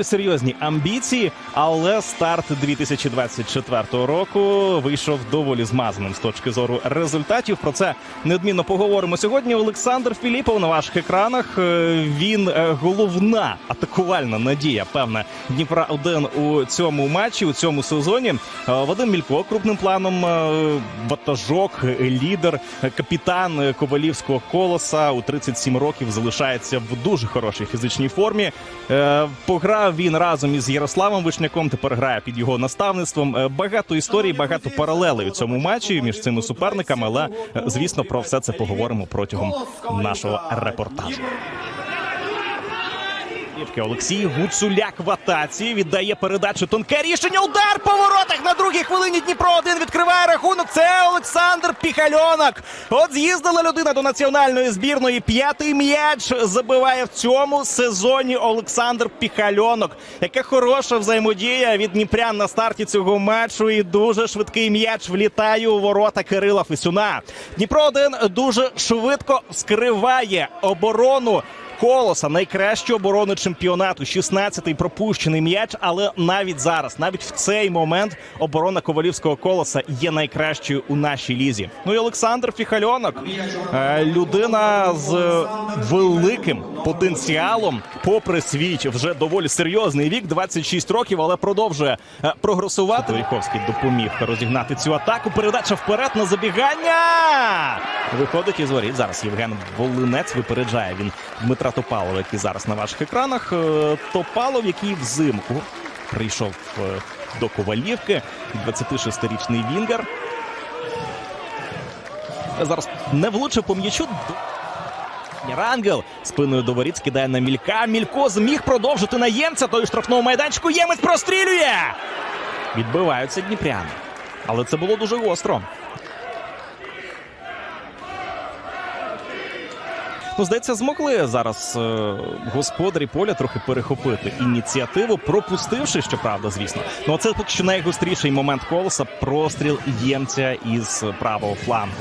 Доволі серйозні амбіції, але старт 2024 року вийшов доволі змазаним з точки зору результатів. Про це неодмінно поговоримо сьогодні. Олександр Філіпов на ваших екранах. Е, Він е, головна атакувальна надія. Певна Дніпра 1 у цьому матчі, у цьому сезоні. Е, Вадим Мілько крупним планом ватажок, лідер, капітан Ковалівського колоса у 37 років залишається в дуже хорошій фізичній формі. Е, Він разом із Ярославом Вишняком. Тепер грає під його наставництвом. Е, Багато історій, багато паралелей у цьому матчі між цими суперниками. Але е, звісно, про все це поговоримо протягом нашого репортажу. Івки Олексій Гуцуляк в атаці віддає передачу. Тонке рішення. Удар по воротах на другій хвилині. Дніпро 1 відкриває рахунок. Це Олександр Піхальонок. От з'їздила людина до національної збірної. П'ятий м'яч забиває в цьому сезоні Олександр Піхальонок. Яка хороша взаємодія від Дніпрян на старті цього матчу. І дуже швидкий м'яч влітає у ворота Кирила Фесюна. Дніпро 1 дуже швидко скриває оборону. Колоса найкращу оборону чемпіонату. 16-й пропущений м'яч, але навіть зараз, навіть в цей момент, оборона ковалівського колоса є найкращою у нашій лізі. Ну і Олександр Фіхальонок, е, людина з великим потенціалом, попри свій вже доволі серйозний вік, 26 років, але продовжує е, прогресувати. Оріховський допоміг розігнати цю атаку. Передача вперед на забігання. Виходить із воріт. Зараз Євген Волинець випереджає він Дмитра Топалова, який зараз на ваших екранах. Е, Топалов, який взимку прийшов е, до Ковалівки, 26-річний Вінгер. Зараз не влучив по м'ячу. Рангел спиною до воріт скидає на мілька. Мілько зміг продовжити на ємця. Той у штрафному майданчику. Ємець прострілює. Відбиваються дніпряни. Але це було дуже гостро. Ну, здається, змогли зараз е, господарі поля трохи перехопити ініціативу, пропустивши, щоправда, звісно. Ну, це поки що найгостріший момент колоса. Простріл ємця із правого флангу.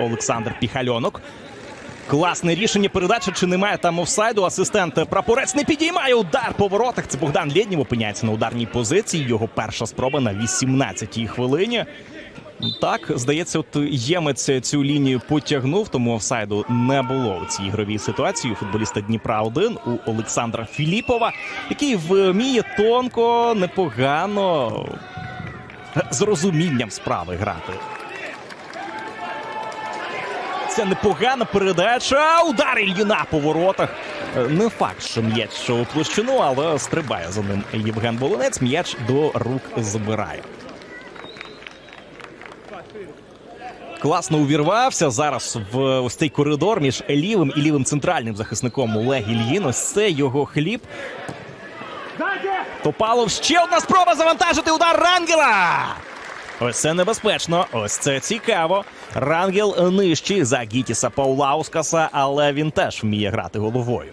Олександр Піхальонок. Класне рішення передачі. Чи немає там офсайду? Асистент прапорець не підіймає удар по воротах. Це Богдан Лєднєв опиняється на ударній позиції. Його перша спроба на 18-й хвилині. Так, здається, от ємець цю лінію потягнув, тому офсайду не було у цій ігровій ситуації. У футболіста Дніпра 1 у Олександра Філіпова, який вміє тонко, непогано з розумінням справи грати. Це непогана передача. Удар Ільїна по воротах. Не факт, що м'яч у площину, але стрибає за ним Євген Волинець. М'яч до рук забирає. Класно увірвався зараз в ось цей коридор між лівим і лівим центральним захисником Олег Ільїн. Ось це його хліб. Топалов ще одна спроба завантажити удар Рангела. Ось це небезпечно. Ось це цікаво. Рангел нижчий за Гітіса Паулаускаса, але він теж вміє грати головою.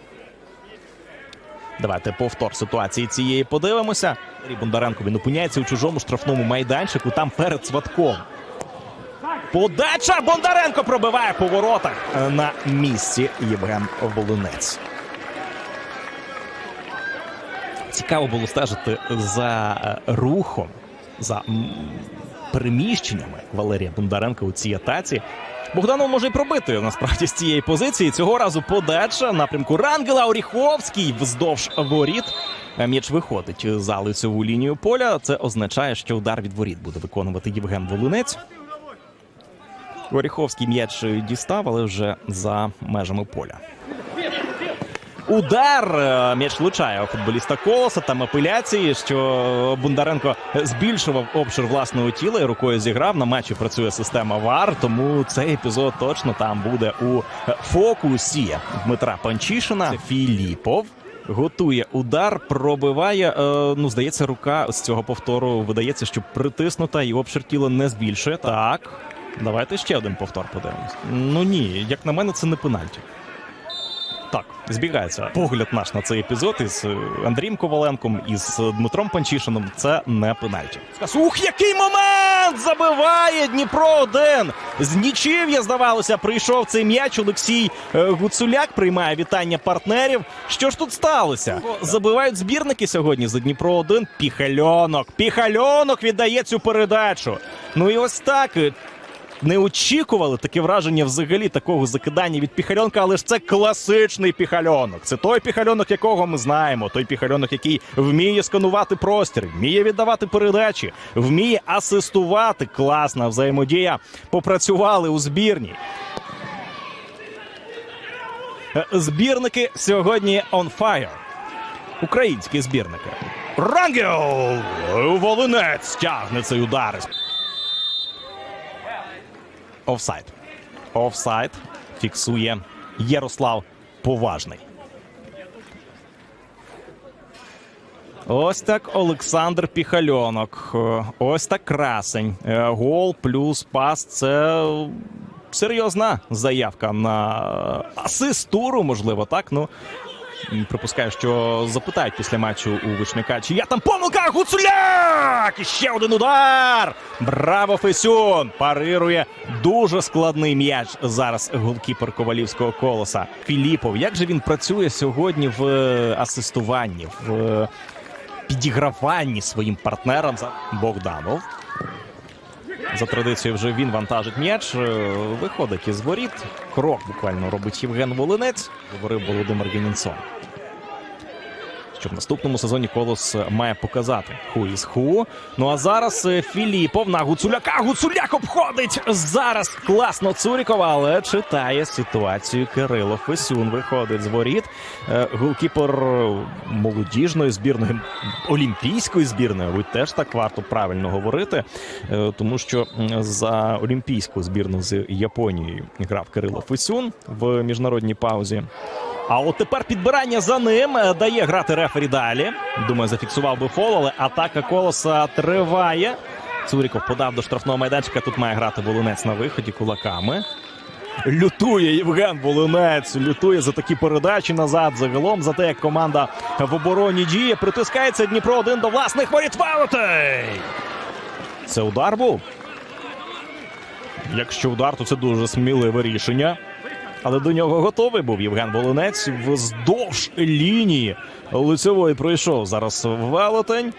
Давайте повтор ситуації цієї подивимося. Бондаренко він опиняється у чужому штрафному майданчику. Там перед сватком. Подача Бондаренко пробиває по воротах Е, на місці Євген Волинець. Цікаво було стежити за е, рухом, за м, переміщеннями Валерія Бондаренка у цій атаці. Богданов може й пробити насправді з цієї позиції. Цього разу подача напрямку Рангела Оріховський вздовж воріт. Е, М'яч виходить за лицеву лінію поля. Це означає, що удар від воріт буде виконувати Євген Волинець. Оріховський м'яч дістав, але вже за межами поля. Удар м'яч влучає у футболіста колоса. Там апеляції, що Бондаренко збільшував обшир власного тіла і рукою зіграв. На матчі працює система ВАР, тому цей епізод точно там буде у фокусі Дмитра Панчишина. Філіпов. Готує удар, пробиває. Е, ну, здається, рука з цього повтору видається, що притиснута і обшир тіла не збільшує. Так, давайте ще один повтор подивимось. Ну ні, як на мене, це не пенальті. Так, Збігається погляд наш на цей епізод із е, Андрієм Коваленком із е, Дмитром Панчишином. Це не пенальті. Ух, який момент! Забиває Дніпро 1 З нічів'я, здавалося, прийшов цей м'яч. Олексій е, Гуцуляк приймає вітання партнерів. Що ж тут сталося? Забивають збірники сьогодні за Дніпро 1 Піхальонок. Піхальонок віддає цю передачу. Ну і ось так. Не очікували таке враження взагалі такого закидання від піхальонка, але ж це класичний піхальонок. Це той піхальонок, якого ми знаємо. Той піхальонок, який вміє сканувати простір, вміє віддавати передачі, вміє асистувати. Класна взаємодія. Попрацювали у збірній. Е, Збірники сьогодні on fire. Українські збірники. Рангел! Волинець тягне цей удар. Офсайд. Офсайд. Фіксує Ярослав Поважний. Ось так Олександр Піхальонок. Ось так красень. Е, Гол плюс пас. Це серйозна заявка на асист туру, можливо, так. Ну, припускаю, що запитають після матчу у Вишняка, чи я там помилка Гуцуляк! І ще один удар! Браво, Фесюн! Парирує дуже складний м'яч зараз голкіпер ковалівського колоса. Філіпов, як же він працює сьогодні в е, асистуванні, в е, підіграванні своїм партнерам Богданов. За традицією вже він вантажить м'яч, е, виходить із воріт. Крок буквально робить Євген Волинець, говорив Володимир Генінсон. Що в наступному сезоні колос має показати ху із ху. Ну а зараз е, Філіпов на Гуцуляка. Гуцуляк обходить зараз класно Цурікова, але читає ситуацію Кирило Фесюн. Виходить з воріт. Е, Голкіпер молодіжної збірної олімпійської збірної. Будь теж так варто правильно говорити, е, тому що за олімпійську збірну з Японією грав Кирило Фесюн в міжнародній паузі. А от тепер підбирання за ним е, дає грати рефері далі. Думаю, зафіксував би фол, але атака колоса триває. Цуріков подав до штрафного майданчика. Тут має грати Волинець на виході кулаками. Лютує Євген Волинець. Лютує за такі передачі назад. Загалом за те, як команда в обороні діє. Притискається Дніпро один до власних воріт Ваутей. Це удар був. Якщо удар, то це дуже сміливе рішення. Але до нього готовий був Євген Волинець вздовж лінії лицевої пройшов. Зараз велетень.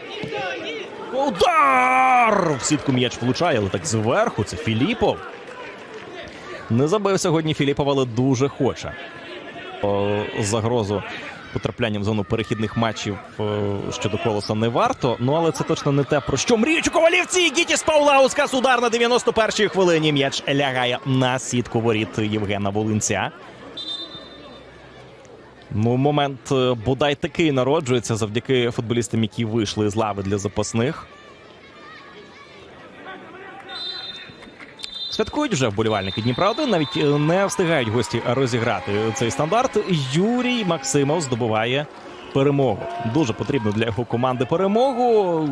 Удар! В сітку м'яч влучає, але так зверху. Це Філіпов. Не забив сьогодні Філіпов, але дуже хоче. Загрозу потраплянням в зону перехідних матчів е, щодо колоса не варто. Ну але це точно не те, про що мріють у ковалівці. Гітіс Паулаускас удар на 91-й хвилині. М'яч лягає на сітку воріт Євгена Волинця. Ну, момент е, бодай такий народжується завдяки футболістам, які вийшли з лави для запасних. Святкують вже вболівальники Дніпра 1 навіть е, не встигають гості розіграти цей стандарт. Юрій Максимов здобуває перемогу. Дуже потрібно для його команди перемогу.